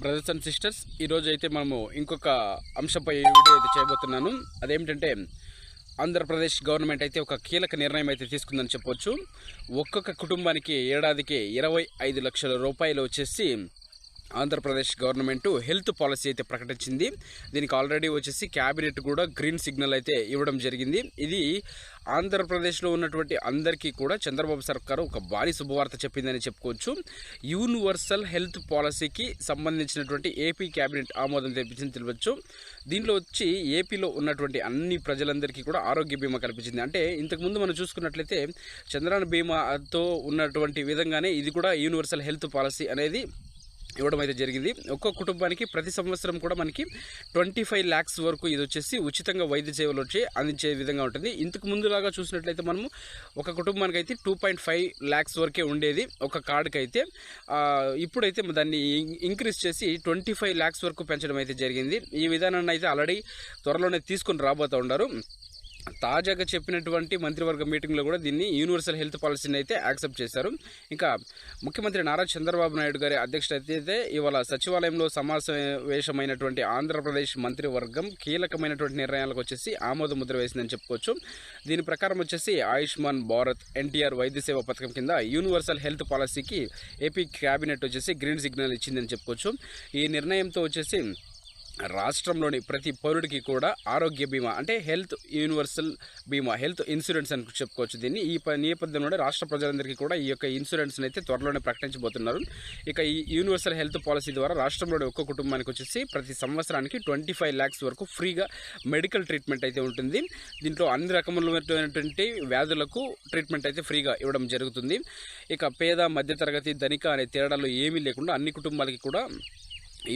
Brothers and sisters ఈరోజు అయితే మనము ఇంకొక అంశంపై వీడియో అయితే చేయబోతున్నాను. అదేమిటంటే ఆంధ్రప్రదేశ్ గవర్నమెంట్ అయితే ఒక కీలక నిర్ణయం అయితే తీసుకుందని చెప్పొచ్చు. ఒక్కొక్క కుటుంబానికి ఏడాదికి ఇరవై ఐదు లక్షల రూపాయలు వచ్చేసి ఆంధ్రప్రదేశ్ గవర్నమెంట్ హెల్త్ పాలసీ అయితే ప్రకటించింది. దీనికి ఆల్రెడీ వచ్చేసి క్యాబినెట్ కూడా గ్రీన్ సిగ్నల్ అయితే ఇవ్వడం జరిగింది. ఇది ఆంధ్రప్రదేశ్లో ఉన్నటువంటి అందరికీ కూడా చంద్రబాబు సర్కారు ఒక భారీ శుభవార్త చెప్పిందని చెప్పుకోవచ్చు. యూనివర్సల్ హెల్త్ పాలసీకి సంబంధించినటువంటి ఏపీ క్యాబినెట్ ఆమోదం తెప్పించింది తెలియవచ్చు దీంట్లో వచ్చి ఏపీలో ఉన్నటువంటి అన్ని ప్రజలందరికీ కూడా ఆరోగ్య బీమా కల్పించింది. అంటే ఇంతకుముందు మనం చూసుకున్నట్లయితే చంద్రాన బీమాతో ఉన్నటువంటి విధంగానే ఇది కూడా యూనివర్సల్ హెల్త్ పాలసీ అనేది ఇవ్వడం అయితే జరిగింది. ఒక్కో కుటుంబానికి ప్రతి సంవత్సరం కూడా మనకి ట్వంటీ ఫైవ్ ల్యాక్స్ వరకు ఇది వచ్చేసి ఉచితంగా వైద్య సేవలు వచ్చి అందించే విధంగా ఉంటుంది. ఇంతకు ముందులాగా చూసినట్లయితే మనము ఒక కుటుంబానికి అయితే టూ పాయింట్ ఫైవ్ ల్యాక్స్ వరకే ఉండేది ఒక కార్డుకి అయితే ఇప్పుడైతే దాన్ని ఇంక్రీజ్ చేసి ట్వంటీ ఫైవ్ ల్యాక్స్ వరకు పెంచడం అయితే జరిగింది. ఈ విధానాన్ని అయితే ఆల్రెడీ త్వరలోనే తీసుకొని రాబోతూ ఉన్నారు. తాజాగా చెప్పినటువంటి మంత్రివర్గ మీటింగ్లో కూడా దీన్ని యూనివర్సల్ హెల్త్ పాలసీని అయితే యాక్సెప్ట్ చేశారు. ఇంకా ముఖ్యమంత్రి నారా చంద్రబాబు నాయుడు గారి అధ్యక్షత అయితే ఇవాళ సచివాలయంలో సమావేశమైనటువంటి ఆంధ్రప్రదేశ్ మంత్రివర్గం కీలకమైనటువంటి నిర్ణయాలకు వచ్చేసి ఆమోద ముద్ర వేసిందని చెప్పుకోవచ్చు. దీని ప్రకారం వచ్చేసి ఆయుష్మాన్ భారత్ ఎన్టీఆర్ వైద్య సేవ పథకం కింద యూనివర్సల్ హెల్త్ పాలసీకి ఏపీ క్యాబినెట్ వచ్చేసి గ్రీన్ సిగ్నల్ ఇచ్చిందని చెప్పుకోవచ్చు. ఈ నిర్ణయంతో వచ్చేసి రాష్ట్రంలోని ప్రతి పౌరుడికి కూడా ఆరోగ్య బీమా అంటే హెల్త్ యూనివర్సల్ బీమా హెల్త్ ఇన్సూరెన్స్ అని చెప్పుకోవచ్చు దీన్ని. ఈ ప- నేపథ్యంలోనే రాష్ట్ర ప్రజలందరికీ కూడా ఈ యొక్క ఇన్సూరెన్స్ని అయితే త్వరలోనే ప్రకటించబోతున్నారు. ఇక ఈ యూనివర్సల్ హెల్త్ పాలసీ ద్వారా రాష్ట్రంలోని ఒక్క కుటుంబానికి వచ్చేసి ప్రతి సంవత్సరానికి ట్వంటీ ఫైవ్ ల్యాక్స్ వరకు ఫ్రీగా మెడికల్ ట్రీట్మెంట్ అయితే ఉంటుంది. దీంట్లో అన్ని రకములైనటువంటి వ్యాధులకు ట్రీట్మెంట్ అయితే ఫ్రీగా ఇవ్వడం జరుగుతుంది. ఇక పేద మధ్యతరగతి ధనిక అనే తేడాలు ఏమీ లేకుండా అన్ని కుటుంబాలకి కూడా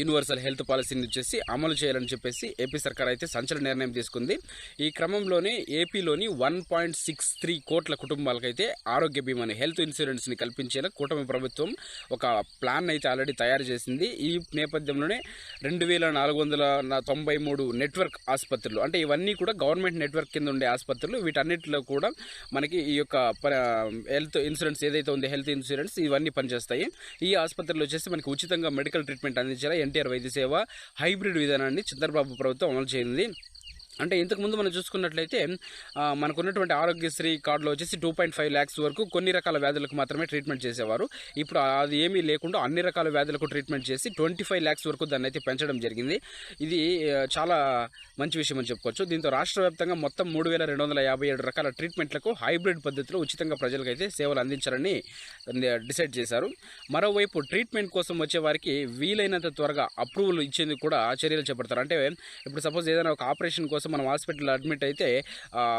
యూనివర్సల్ హెల్త్ పాలసీని వచ్చేసి అమలు చేయాలని చెప్పేసి ఏపీ సర్కార్ అయితే సంచలన నిర్ణయం తీసుకుంది. ఈ క్రమంలోనే ఏపీలోని వన్ పాయింట్ సిక్స్ త్రీ కోట్ల కుటుంబాలకైతే ఆరోగ్య బీమాని హెల్త్ ఇన్సూరెన్స్ని కల్పించేలా కూటమి ప్రభుత్వం ఒక ప్లాన్ అయితే ఆల్రెడీ తయారు చేసింది. ఈ నేపథ్యంలోనే రెండు వేల నాలుగు వందల తొంభై మూడు నెట్వర్క్ ఆసుపత్రులు అంటే ఇవన్నీ కూడా గవర్నమెంట్ నెట్వర్క్ కింద ఉండే ఆసుపత్రులు వీటన్నిటిలో కూడా మనకి ఈ యొక్క హెల్త్ ఇన్సూరెన్స్ ఏదైతే ఉందో హెల్త్ ఇన్సూరెన్స్ ఇవన్నీ పనిచేస్తాయి. ఈ ఆసుపత్రిలో వచ్చేసి మనకి ఉచితంగా మెడికల్ ట్రీట్మెంట్ అందించేలా ఎన్టీఆర్ వైద్య సేవ హైబ్రిడ్ విధానాన్ని చంద్రబాబు ప్రభుత్వం అమలు చేయింది అంటే ఇంతకుముందు మనం చూసుకున్నట్లయితే మనకున్నటువంటి ఆరోగ్యశ్రీ కార్డులో వచ్చేసి టూ పాయింట్ ఫైవ్ ల్యాక్స్ వరకు కొన్ని రకాల వ్యాధులకు మాత్రమే ట్రీట్మెంట్ చేసేవారు. ఇప్పుడు అది ఏమీ లేకుండా అన్ని రకాల వ్యాధులకు ట్రీట్మెంట్ చేసి ట్వంటీ ఫైవ్ ల్యాక్స్ వరకు దాన్ని అయితే పెంచడం జరిగింది. ఇది చాలా మంచి విషయం అని చెప్పుకోవచ్చు. దీంతో రాష్ట్ర వ్యాప్తంగా మొత్తం మూడు వేల రెండు వందల యాభై ఏడు రకాల ట్రీట్మెంట్లకు హైబ్రిడ్ పద్ధతిలో ఉచితంగా ప్రజలకైతే సేవలు అందించాలని డిసైడ్ చేశారు. మరోవైపు ట్రీట్మెంట్ కోసం వచ్చే వారికి వీలైనంత త్వరగా అప్రూవల్ ఇచ్చేందుకు కూడా చర్యలు చేపడతారు. అంటే ఇప్పుడు సపోజ్ ఏదైనా ఒక ఆపరేషన్ కోసం మనం హాస్పిటల్ అడ్మిట్ అయితే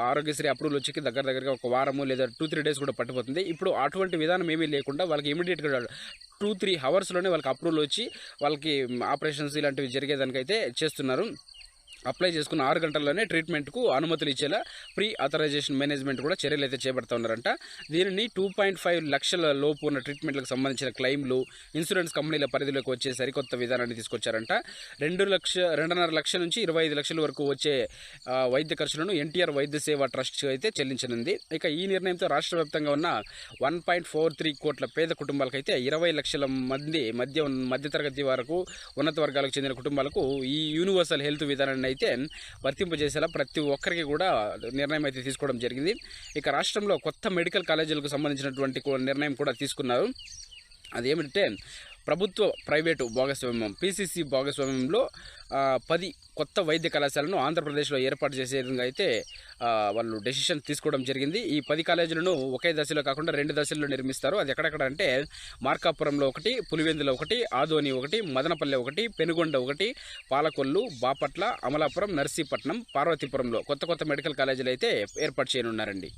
ఆరోగ్యశ్రీ అప్రూవల్ వచ్చి దగ్గర దగ్గరగా ఒక వారము లేదా టూ త్రీ డేస్ కూడా పట్టిపోతుంది. ఇప్పుడు అటువంటి విధానం ఏమీ లేకుండా వాళ్ళకి ఇమీడియట్గా టూ త్రీ అవర్స్లోనే వాళ్ళకి అప్రూవల్ వచ్చి వాళ్ళకి ఆపరేషన్స్ ఇలాంటివి జరిగేదానికైతే చేస్తున్నారు. అప్లై చేసుకున్న ఆరు గంటల్లోనే ట్రీట్మెంట్కు అనుమతులు ఇచ్చేలా ప్రీ అథరైజేషన్ మేనేజ్మెంట్ కూడా చర్యలు అయితే చేపడతా ఉన్నారంట. దీనిని టూ పాయింట్ ఫైవ్ లక్షల లోపు ఉన్న ట్రీట్మెంట్లకు సంబంధించిన క్లెయిమ్లు ఇన్సూరెన్స్ కంపెనీల పరిధిలోకి వచ్చే సరికొత్త విధానాన్ని తీసుకొచ్చారంట. రెండు లక్ష రెండున్నర లక్షల నుంచి ఇరవై ఐదు లక్షల వరకు వచ్చే వైద్య ఖర్చులను ఎన్టీఆర్ వైద్య సేవ ట్రస్ట్ అయితే చెల్లించనుంది. ఇక ఈ నిర్ణయంతో రాష్ట్ర వ్యాప్తంగా ఉన్న వన్ పాయింట్ ఫోర్ త్రీ కోట్ల పేద కుటుంబాలకైతే ఇరవై లక్షల మంది మధ్య మధ్యతరగతి వరకు ఉన్నత వర్గాలకు చెందిన కుటుంబాలకు ఈ యూనివర్సల్ హెల్త్ విధానాన్ని అయితే వర్తింపజేసేలా ప్రతి ఒక్కరికి కూడా నిర్ణయం అయితే తీసుకోవడం జరిగింది. ఇక రాష్ట్రంలో కొత్త మెడికల్ కాలేజీలకు సంబంధించినటువంటి నిర్ణయం కూడా తీసుకున్నారు. అదేమిటంటే ప్రభుత్వ ప్రైవేటు భాగస్వామ్యం పీసీసీ భాగస్వామ్యంలో పది కొత్త వైద్య కళాశాలను ఆంధ్రప్రదేశ్లో ఏర్పాటు చేసే విధంగా అయితే వాళ్ళు డెసిషన్ తీసుకోవడం జరిగింది. ఈ పది కాలేజీలను ఒకే దశలో కాకుండా రెండు దశల్లో నిర్మిస్తారు. అది ఎక్కడెక్కడ అంటే మార్కాపురంలో ఒకటి పులివెందులో ఒకటి ఆదోని ఒకటి మదనపల్లె ఒకటి పెనుగొండ ఒకటి పాలకొల్లు బాపట్ల అమలాపురం నర్సీపట్నం పార్వతీపురంలో కొత్త కొత్త మెడికల్ కాలేజీలు అయితే ఏర్పాటు చేయనున్నారండి.